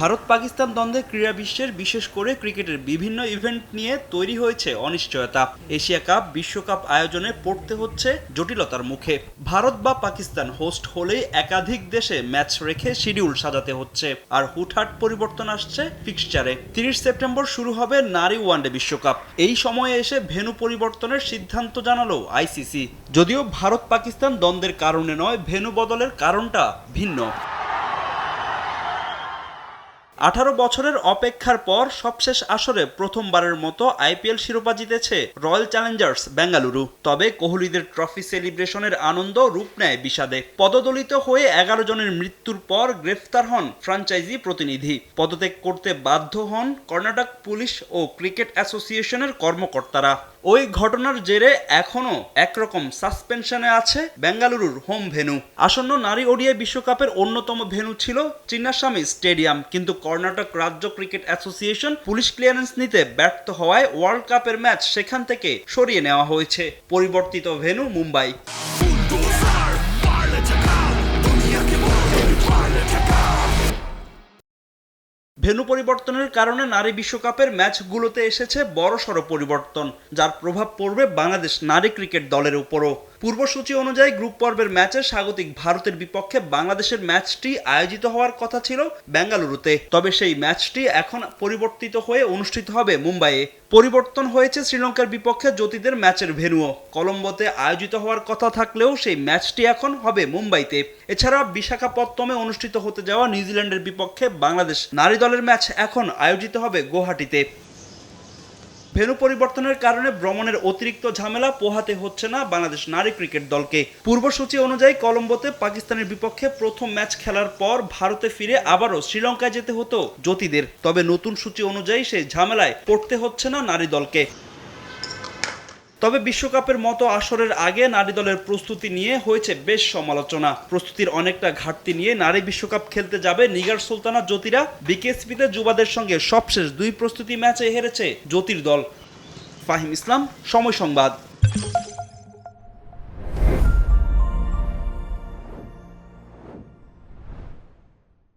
ভারত পাকিস্তান দ্বন্দ্বে ক্রীড়া বিশ্বের, বিশেষ করে ক্রিকেটের বিভিন্ন ইভেন্ট নিয়ে তৈরি হয়েছে অনিশ্চয়তা। এশিয়া কাপ, বিশ্বকাপ আয়োজনে পড়তে হচ্ছে জটিলতার মুখে। ভারত বা পাকিস্তান হোস্ট হলেই একাধিক দেশে ম্যাচ রেখে শিডিউল সাজাতে হচ্ছে। আর হুটহাট পরিবর্তন আসছে ফিক্সচারে। তিরিশ সেপ্টেম্বর শুরু হবে নারী ওয়ানডে বিশ্বকাপ। এই সময়ে এসে ভেনু পরিবর্তনের সিদ্ধান্ত জানালো আইসিসি। যদিও ভারত পাকিস্তান দ্বন্দ্বের কারণে নয়, ভেনু বদলের কারণটা ভিন্ন। আঠারো বছরের অপেক্ষার পর সবশেষ আসরে প্রথমবারের মতো আইপিএল শিরোপা জিতেছে রয়্যাল চ্যালেঞ্জার্স বেঙ্গালুরু। তবে কোহলিদের ট্রফি সেলিব্রেশনের আনন্দ রূপ নেয় বিষাদে। পদদলিত হয়ে এগারো জনের মৃত্যুর পর গ্রেফতার হন ফ্রাঞ্চাইজি প্রতিনিধি। পদত্যাগ করতে বাধ্য হন কর্ণাটক পুলিশ ও ক্রিকেট অ্যাসোসিয়েশনের কর্মকর্তারা। ওই ঘটনার জেরে এখনও একরকম সাসপেনশনে আছে বেঙ্গালুরুর হোম ভেনু। আসন্ন নারী ওডিয়া বিশ্বকাপের অন্যতম ভেনু ছিল চিন্নাস্বামী স্টেডিয়াম, কিন্তু কর্ণাটক রাজ্য ক্রিকেট অ্যাসোসিয়েশন পুলিশ ক্লিয়ারেন্স নিতে ব্যর্থ হওয়ায় ওয়ার্ল্ড কাপের ম্যাচ সেখান থেকে সরিয়ে নেওয়া হয়েছে। পরিবর্তিত ভেনু মুম্বাই। ভেন্যু পরিবর্তনের কারণে নারী বিশ্বকাপের ম্যাচগুলোতে এসেছে বড়সড় পরিবর্তন, যার প্রভাব পড়বে বাংলাদেশ নারী ক্রিকেট দলের উপরও। পূর্বসূচি অনুযায়ী গ্রুপ পর্বের ম্যাচে স্বাগতিক ভারতের বিপক্ষে বাংলাদেশের ম্যাচটি আয়োজিত হওয়ার কথা ছিল বেঙ্গালুরুতে। তবে সেই ম্যাচটি এখন পরিবর্তিত হয়ে অনুষ্ঠিত হবে মুম্বাইয়ে। পরিবর্তন হয়েছে শ্রীলঙ্কার বিপক্ষে জ্যোতিদের ম্যাচের ভেন্যুও কলম্বোতে আয়োজিত হওয়ার কথা থাকলেও সেই ম্যাচটি এখন হবে মুম্বাইতে। এছাড়া বিশাখাপত্তমে অনুষ্ঠিত হতে যাওয়া নিউজিল্যান্ডের বিপক্ষে বাংলাদেশ নারী দলের ম্যাচ এখন আয়োজিত হবে গুয়াহাটিতে। ভেন্যু পরিবর্তনের কারণে ভ্রমণের অতিরিক্ত ঝামেলা পোহাতে হচ্ছে না বাংলাদেশ নারী ক্রিকেট দলকে। পূর্বসূচি অনুযায়ী কলম্বোতে পাকিস্তানের বিপক্ষে প্রথম ম্যাচ খেলার পর ভারতে ফিরে আবারও শ্রীলঙ্কায় যেতে হতো জ্যোতিদের তবে নতুন সূচি অনুযায়ী সেই ঝামেলায় পড়তে হচ্ছে না নারী দলকে। তবে বিশ্বকাপের মতো আসরের আগে নারী দলের প্রস্তুতি নিয়ে হয়েছে বেশ সমালোচনা। প্রস্তুতির অনেকটা ঘাটতি নিয়ে নারী বিশ্বকাপ খেলতে যাবে নিগার সুলতানা জ্যোতিরা। বিকেএসপিতে যুবাদের সঙ্গে সবশেষ দুই প্রস্তুতি ম্যাচে হেরেছে জ্যোতির দল। ফাহিম ইসলাম, সময় সংবাদ।